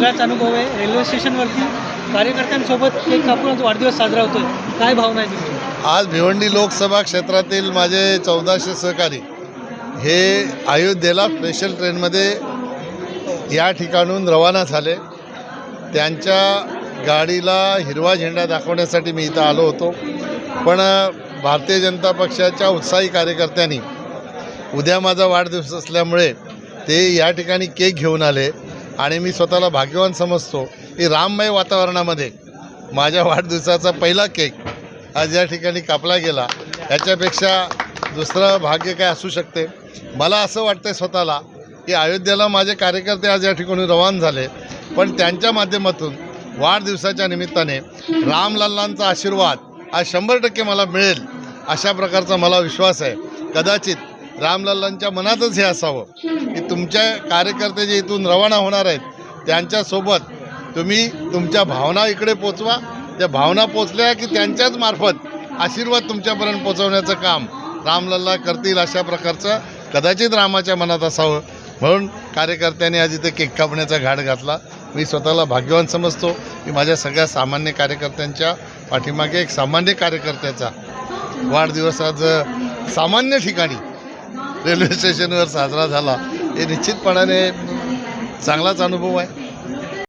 वेगळाच अनुभव आहे. रेल्वे स्टेशनवरती कार्यकर्त्यांसोबत एक आपण वाढदिवस साजरा होतोय. काय भावना आहे तुमची? आज भिवंडी लोकसभा क्षेत्रातील माझे चौदाशे सहकारी हे अयोध्येला स्पेशल ट्रेनमध्ये या ठिकाणून रवाना झाले. त्यांच्या गाडीला हिरवा झेंडा दाखवण्यासाठी मी इथं आलो होतो. पण भारतीय जनता पक्षाच्या उत्साही कार्यकर्त्यांनी उद्या माझा वाढदिवस असल्यामुळे ते या ठिकाणी केक घेऊन आले. आणि मी स्वतःला भाग्यवान समजतो की राममय वातावरणामध्ये माझ्या वाढदिवसाचा पहिला केक आज या ठिकाणी कापला गेला. याच्यापेक्षा दुसरं भाग्य काय असू शकते? मला असं वाटतं स्वतःला की अयोध्येला माझे कार्यकर्ते आज या ठिकाणी रवान झाले. पण त्यांच्या माध्यमातून वाढदिवसाच्या निमित्ताने रामलल्लांचा आशीर्वाद आज शंभर टक्के मला मिळेल अशा प्रकारचा मला विश्वास आहे. कदाचित रामलल्लांच्या मनातच हे असावं की तुमच्या कार्यकर्ते जे इथून रवाना होणार आहेत त्यांच्यासोबत तुम्ही तुमच्या भावना इकडे पोचवा. त्या भावना पोचल्या की त्यांच्याच मार्फत आशीर्वाद तुमच्यापर्यंत पोचवण्याचं काम रामलल्ला करतील अशा प्रकारचं कदाचित रामाच्या मनात असावं. म्हणून कार्यकर्त्यांनी आज इथे केक कापण्याचा घाट घातला. मी स्वतःला भाग्यवान समजतो की माझ्या सगळ्या सामान्य कार्यकर्त्यांच्या पाठीमागे एक सामान्य कार्यकर्त्याचा वाढदिवस आज सामान्य ठिकाणी रेल्वे स्टेशनवर साजरा झाला. हे निश्चितपणाने चांगलाच अनुभव आहे.